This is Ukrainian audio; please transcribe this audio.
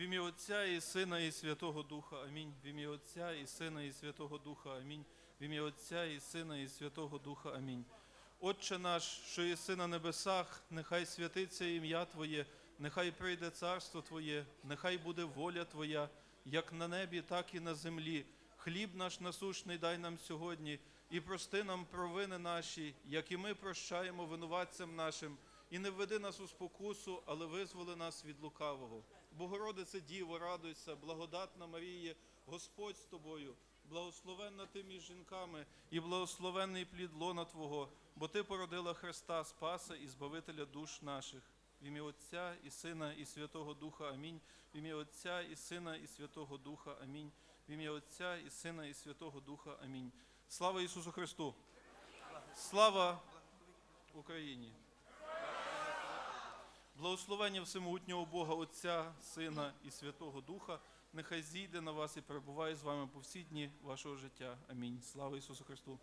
В ім'я Отця і Сина і Святого Духа. Амінь. В ім'я Отця і Сина і Святого Духа. Амінь. В ім'я Отця і Сина і Святого Духа. Амінь. Отче наш, що єси на небесах, нехай святиться ім'я Твоє, нехай прийде царство Твоє, нехай буде воля Твоя, як на небі, так і на землі. Хліб наш насущний дай нам сьогодні, і прости нам провини наші, як і ми прощаємо винуватцям нашим. І не введи нас у спокусу, але визволи нас від лукавого. Богородице Діво, радуйся, благодатна Марія, Господь з тобою, благословенна ти між жінками, і благословенний плід лона Твого, бо Ти породила Христа, Спаса і Збавителя душ наших. В ім'я Отця і Сина, і Святого Духа. Амінь. В ім'я Отця і Сина, і Святого Духа. Амінь. В ім'я Отця і Сина, і Святого Духа. Амінь. Слава Ісусу Христу! Слава Україні! Благословення всемогутнього Бога Отця, Сина і Святого Духа, нехай зійде на вас і перебуває з вами по всі дні вашого життя. Амінь. Слава Ісусу Христу!